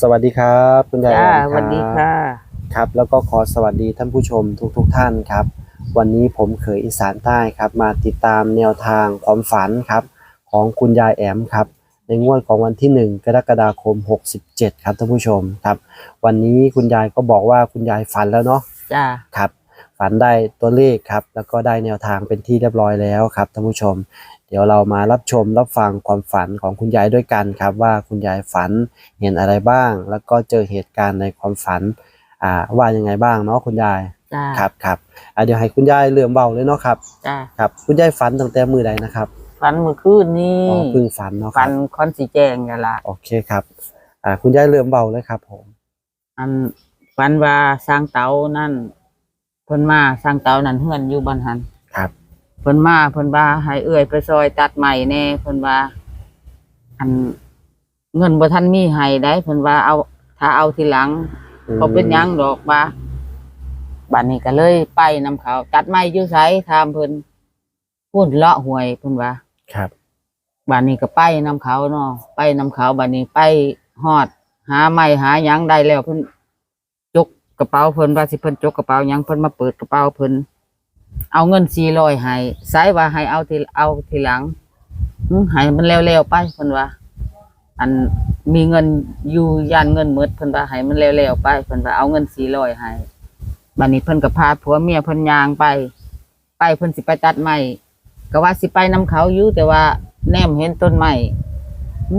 สวัสดีครับคุณยายจ้าแอนสวัสดีรับค่ะ ครับ แล้วก็ขอสวัสดีท่านผู้ชมทุกๆทท่านครับ วันนี้ผมเขยอีสานใต้ครับ มาติดตามแนวทางความฝันครับ ของคุณยายแอมครับ ในงวดของวันที่ 1 กรกฎาคม 67 ครับท่านผู้ชมครับ วันนี้คุณยายก็บอกว่าคุณยายฝันแล้วเนาะจ้าครับ ฝันได้ตัวเลขครับ แล้วก็ได้แนวทางเป็นที่เรียบร้อยแล้วครับท่านผู้ชม เดี๋ยวเรามารับชมรับฟังความฝันของคุณยายด้วยกันครับ ว่าคุณยายฝันเห็นอะไรบ้าง แล้วก็เจอเหตุการณ์ในความฝันอ่าว่ายังไงบ้างเนาะคุณยายจ้าครับครับอะเดี๋ยวให้คุณยายเลื่อมเบาเลยเนาะครับจ้าครับคุณยายฝันตั้งแต่มือใดนะครับฝันเมื่อคืนนี้อ๋อเพิ่งฝันเนาะคฝัรับนคอนสีแจงกันละโอเคครับอ่าคุณยายเลื่อมเบาเลยครับผม อันฝันว่าสร้างเตานั่นเพิ่นมาสร้างเตานั่นเฮือนอยู่บ้านหันครับ เพิ่นมาเพิ่นว่าให้เอื้อยไปซอยตัดใหม่แน่เพิ่นว่า อันเงินบ่ทันมีให้ได้เพิ่นว่าเอา ถ้าเอาทีหลังเขาเป็นหยังดอกว่าบัดนี้ก็เลยไปนำเขา ตัดไม้อยู่ไสถามเพิ่นพูดเลาะหวยเพิ่นว่าครับบัดนี้ก็ไปนำเขาเนาะไปนำเขาบัดนี้ไปฮอด หาไม้หาหยังได้แล้วเพิ่นจ กระเป๋าเพิ่นว่าสิเพิ่นจกกระเป๋าหยังเพิ่นมาเปิดกระเป๋าเพิ่นเอาเงิน400ให้สายว่าให้เอาทีเอาทีหลังหึให้มันแล้วๆไปเพิ่นว่า อันมีเงินอยู่ยานเงินหมดเพิ่นว่าให้มันแล้วๆไปเพิ่นว่าเอาเงิน400ให้บัดนี้เพิ่นก็พาผัวเมียเพิ่นย่างไป ไปเพิ่นสิไปตัดไม้ก็ว่าสิไปนำเขาอยู่แต่ว่าแนมเห็นต้นไม้หึ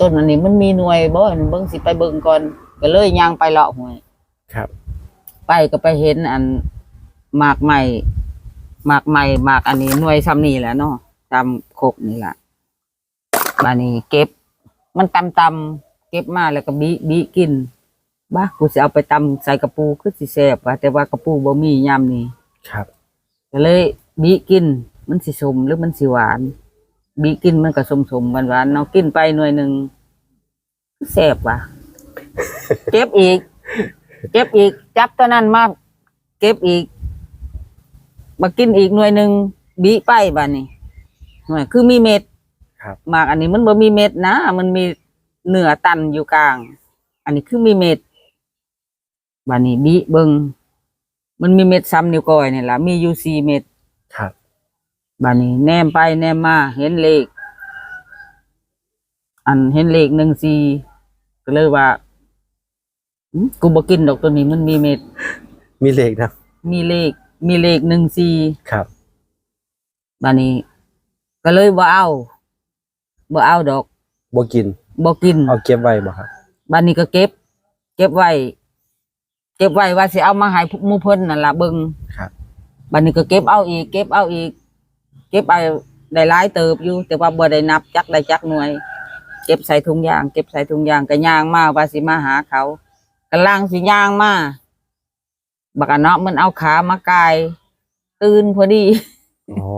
ต้นอันนี้มันมีหน่วยบ่เบิ่งสิไปเบิ่งก่อนก็เลยย่างไปเลาะหวย ครับ ไปก็ไปเห็นอันหมากใหม่หมากใหม่หมากอันนี้หน่วยซ้ำนี่แหละเนาะตามโคกนี่แหละบานี้เก็บ มันตำตำๆเก็บมาแล้วก็บีบีกินบ้ากูจะเอาไปตำใส่กระปูคือสิแซ่บว่ะแต่ว่ากระปูบ่มียามนี้ครับก็เลยบีกิน มันสิสมหรือมันสิหวาน บีกินมันก็สมสมหวานหวานๆเนาะกินไปหน่วยหนึ่งแซ่บว่ะเก็บอีก เก็บอีก จับตัวนั้นมาเก็บอีกมากินอีกหน่วยหนึ่งบีไปบ้านี้หน่วยคือมีเม็ดครับหมากอันนี้มันบ่มีเม็ดนะมันมีเนื้อตันอยู่กลาง อันนี้คือมีเม็ดบานี้บีเบิงมันมีเม็ดซ้ำนิ้วก้อยนี่ล่ะมีอยู่สี่เม็ดครับบานี้แนมไปแนมมาเห็นเลขอันเห็นเลขหนึ่งสี่ก็เลยว่า อื้อกูบ่กินดอกตัวนี้มันมีเม็ด มีเลขนะมีเลข มีเลขหนึ่งสี่ครับบานี้ ก็เลยบ่เอาบ่เอาดอกบ่กินบ่กินเอาเก็บไว้บ่ครับบ้านนี้ก็เก็บ เก็บไว้เก็บไว้ว่าสิเอามาให้หมู่เพิ่นนั่นล่ะเบิ่งครับบ้านนี้ก็เก็บเอาอีก เก็บเอาอีก เก็บเอาได้หลายเติบอยู่ แต่ว่าบ่ได้นับจักได้จักหน่วย เก็บใส่ถุงยาง เก็บใส่ถุงยางก็ย่างมาว่าสิมาหาเขา กำลังสิย่างมาบักอะเนาะมันเอาขามากาย ตื่นพอดีอ๋อ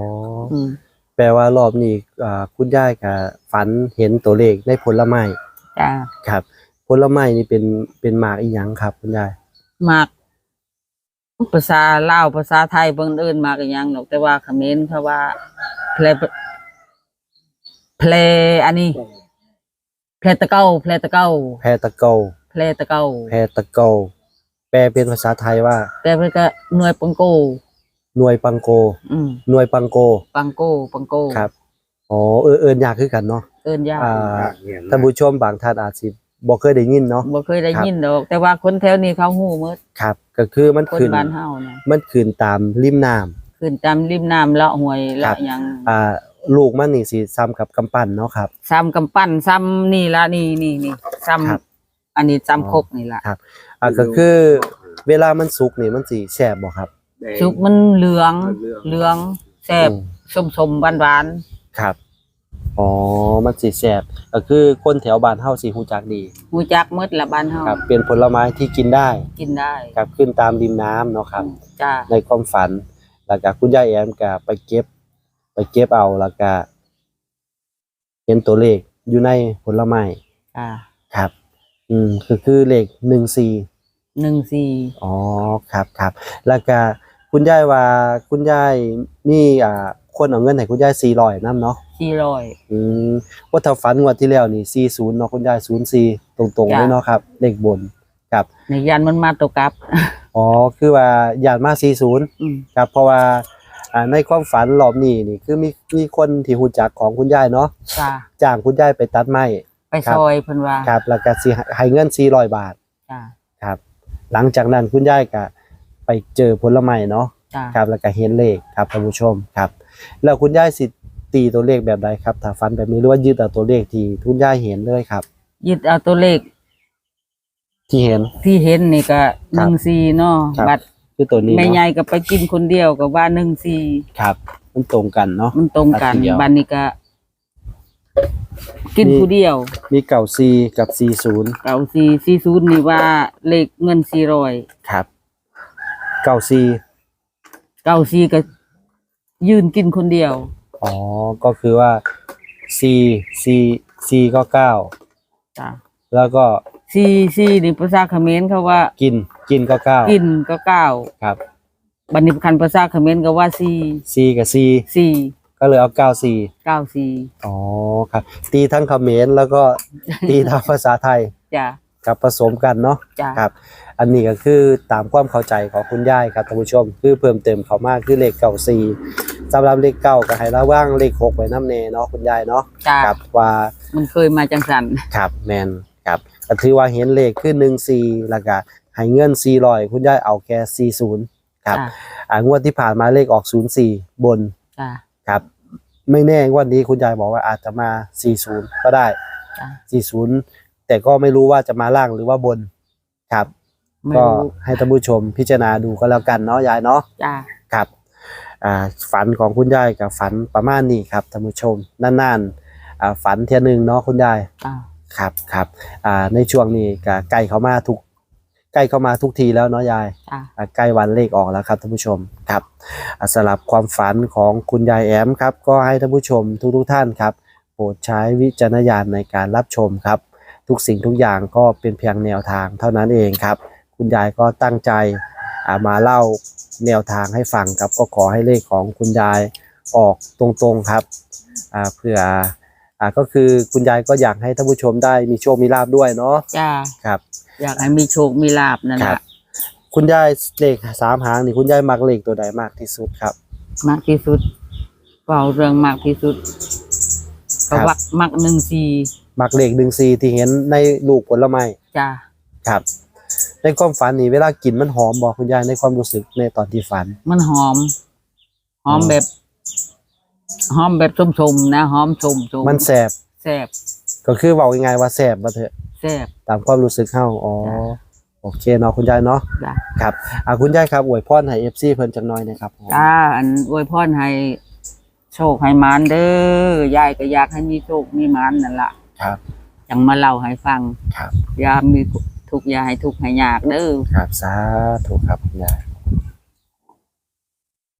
อืมแปลว่ารอบนี้อ่าคุณยายกับฝันเห็นตัวเลขในผลไม้จ้าครับ ผลไม้นี่เป็นเป็นหมากอีหยังครับ คุณยายมากภาษาลาวภาษาไทยเบิ่งเอิ้นมากอีหยังดอกแต่ว่าเขมรเขาว่าเพลเพลอันนี้เพลตะเก้าเพลตะเก้าแพรตะเกา เพลตะเก้าแพรตะเกาแปลเป็นภาษาไทยว่า แต่เพิ่นก็หน่วยปังโก หน่วยปังโก อืมหน่วยปังโกปังโกปังโกครับอ๋อเออเอินยากคือกันเนาะเอิ้นยากอ่าท่านผู้ชมบางท่านอาจสิบ่เคยได้ยินเนาะบ่เคยได้ครับยินดอก แต่ว่าคนแถวนี้เขาฮู้หมดครับ ก็คือมันคนขึ้นบ้านเฮานะมันขึ้นตามริมน้ำ ขึ้นตามริมน้ำเลาะห้วยครัเลาะบ หยังอ่าลูกมันนี่สิซ้ำกับกำปั้นเนาะครับ ซ้ำกำปั้นซ้ำนี่ละนี่นี่นี่ซ้ำครับ อันนี้ซ้ำครกนี่ละครับอ่าก็คือ เวลามันสุกนี่มันสิแซ่บบ่ครับ สุกมันเหลืองเหลืองเหลืองแซ่บอืมส้มสมหวานหวานครับอ๋อมันสิแซ่บก็คือคนแถวบ้านเฮาสิฮู้จักดีๆหูจักหมดละบ้านเฮาครับเป็นผลไม้ที่กินได้ กินได้ครับขึ้นตามริมน้ำเนาะครับจ้าในความฝันแล้วก็คุณยายแอมก็ไปเก็บ ไปเก็บเอาแล้วก็เห็นตัวเลขอยู่ในผลไม้จ้าครับ อืมคือคือเลขหนึ่งสี่หนึ่งสี่อ๋อครับครับแล้วก็คุณยายว่าคุณยายมีอ่าคนเอาเงินให้คุณยายสี่ร้อยนำเนาะสี่ร้อยอืมว่าถ้าฝันงวดที่แล้วนี่40เนาะคุณยาย04ตรงๆจ้ะเลยเนาะครับ เลขบนครับในยันมันมาตกกลับอ๋อคือว่าญาติมา40อืมครับเพราะว่าอ่าในความฝันรอบนี้นี่คือมีมีคนที่รู้จักของคุณยายเนาะจ้าจ้างคุณยายไปตัดไม้ ไปครับซอยเพิ่นว่าครับ แล้วก็สิให้เงิน400บาทจ้าครับ หลังจากนั้นคุณยายก็ไปเจอผลไม้เนาะจ้าครับ แล้วก็เห็นเลขครับท่านผู้ชมครับ แล้วคุณยายสิตีตัวเลขแบบใดครับถ้าฟันแบบนี้หรือว่ายึดเอาตัวเลขที่คุณยายเห็นเลยครับ ยึดเอาตัวเลขที่เห็น ที่เห็นนี่ก็คหรับนึ่งสี่เนาะครับ บัตรคือตัวนี้แม่ใหเนาะญ่ก็ไปกินคนเดียวกับว่าหนึ่งสี่ครับ มันตรงกันเนาะ มันตรงกันบัตรเดียว บันนี้ก็ กินมีผู้เดียวมีเก่าซีกับซีศูนย์เก่าสี่สี่ศูนย์นี่ว่าเลขเงินสี่ร้อยครับเก่าซีเก่าสี่ก็ยืนกินคนเดียว อ๋อ ก็คือว่าซีซีซีก็เก้าจ้าแล้วก็สี่สี่นี่ภาษาเขมรเขาว่า กิน กินก็เก้ากินก็เก้าครับ บันนี้คันภาษาเขมรก็ว่าสี่ซีกับซีสี่ ก็เลยเอาเก้าซีเก้าสี่อ๋อครับ ตีทั้งเขมรแล้วก็ตีทั้งภาษาไทยจ้ากับผสมกันเนาะจ้าครับ อันนี้ก็คือตามความเข้าใจของคุณยายครับท่านผู้ชม คือเพิ่มเติมเขามากคือเลขเก่าสี่สำหรับเลขเก้าก็ให้ระว่างเลขหกไว้น้ำเนเนาะคุณยายเนาะจ้าครับว่ามันเคยมาจังสันครับแมนครับก็ถือว่าเห็นเลขคือหนึ่งสี่แล้วก็ให้เงินสี่ร้อยคุณยายเอาแค่สี่ศูนย์ครับจ้าอ่างวดที่ผ่านมาเลขออกศูนย์สี่บนจ้า ครับ ไม่แน่งวันนี้คุณยายบอกว่าอาจจะมาสี่ศูนย์ก็ได้ จ้าสี่ศูนย์แต่ก็ไม่รู้ว่าจะมาล่างหรือว่าบน ครับ ไม่ก็รู้ให้ท่านผู้ชมพิจารณาดูก็แล้วกันเนาะยายเนาะ จ้าครับอ่าฝันของคุณยายกับฝันประมาณนี้ครับท่านผู้ชมนานๆอ่าฝันเทียหนึ่งเนาะคุณยายจ้าครับครับอ่าในช่วงนี้ก็ใกล้เข้ามาทุก ใกล้เข้ามาทุกทีแล้วเนาะยายจ้าอ่าใกล้วันเลขออกแล้วครับท่านผู้ชมครับอ่าสำหรับความฝันของคุณยายแอมครับ ก็ให้ท่านผู้ชมทุกๆท่านครับ โปรดใช้วิจารณญาณในการรับชมครับ ทุกสิ่งทุกอย่างก็เป็นเพียงแนวทางเท่านั้นเองครับ คุณยายก็ตั้งใจอ่ามาเล่าแนวทางให้ฟังครับ ก็ขอให้เลขของคุณยายออกตรงๆครับอ่าเพื่อ อ่าก็คือคุณยายก็อยากให้ท่านผู้ชมได้มีโชคมีลาบด้วยเนาะจ้าครับ อยากให้มีโชคมีลาบนั่นคแหรับละคุณยายเลขสามหางนี่คุณยายมักเลขตัวใดมากที่สุดครับ มากที่สุดเป่าเรื่องมากที่สุดครัก็บ วักมักหนึ่งสี่มักเลขดึงซีที่เห็นในลูกผลไม้จ้าครับ ในความฝันนี่เวลากินมันหอมบอกคุณยายในความรู้สึกในตอนที่ฝัน มันหอม หอมอืม แบบ หอมแบบชมๆนะหอมชมชมมันแสบแซ่บก็คือบอกยังไงว่าแสบมาเถอะแซ่บ ตามความรู้สึกเฮาอ๋อจ้ะ โอเคเนาะคุณยายเนาะจ้าครับอ่าคุณยายครับอวยพรให้ FC เพิ่นจักหน่อยนะครับผมจ้าอันอวยพรให้โชคให้หมานเด้อยายก็อยากให้มีโชคมีหมานนั่นล่ะครับ จังมาเล่าให้ฟังครับ อยามีทุกข์อยาให้ทุกข์ให้ยากเด้อ ครับสาธุครับคุณยาย